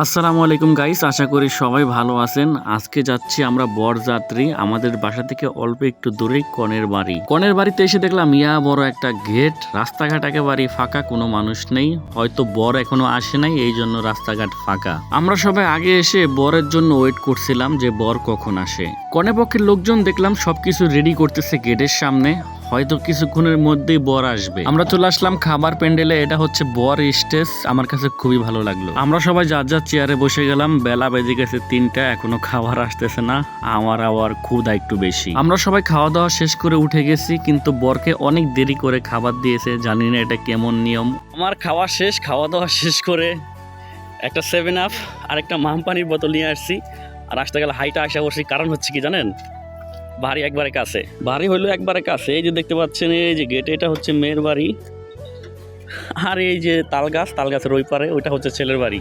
আসসালামু আলাইকুম গাইস, আশা করি সবাই ভালো আছেন। আজকে যাচ্ছি আমরা বরযাত্রী, আমাদের বাসা থেকে অল্প একটু দূরে কনের বাড়ি। কনের বাড়িতে এসে দেখলাম, ইয়া বড় একটা গেট, রাস্তাঘাট একেবারে ফাঁকা, কোনো মানুষ নেই। হয়তো বর এখনও আসে নাই, এই জন্য রাস্তাঘাট ফাঁকা। আমরা সবাই আগে এসে বরের জন্য ওয়েট করছিলাম যে বর কখন আসে। কনে পক্ষের লোকজন দেখলাম সবকিছু রেডি করতেছে গেটের সামনে। হয়তো কিছুক্ষণের মধ্যেই বর আসবে। আমরা চলে আসলাম খাবার প্যান্ডেলে, এটা হচ্ছে বর স্টেজ। আমার কাছে খুবই ভালো লাগল। আমরা সবাই যার যার চেয়ারে বসে গেলাম, বেলা বেজে গেছে তিনটা, এখনও খাবার আসতেছে না। আমার আবার ক্ষুধা একটু বেশি। আমরা সবাই খাওয়া দাওয়া শেষ করে উঠে গেছি, কিন্তু বরকে অনেক দেরি করে খাবার দিয়েছে, জানি না এটা কেমন নিয়ম। আমার খাওয়া শেষ, খাওয়া দাওয়া শেষ করে একটা সেভেন আপ আর একটা মাম পানির বোতল নিয়ে আসছি। আর আসতে গেলে হাইটা আসা করছি কারণ হচ্ছে কি জানেন? বাড়ি একবারে কাছে। বাড়ি হইল একবারে কাছে, এই যে দেখতে পাচ্ছেন, এই যে গেট এটা হচ্ছে মেয়ের বাড়ি। আর এই যে তাল গাছ ওই পারে, ওইটা হচ্ছে ছেলের বাড়ি।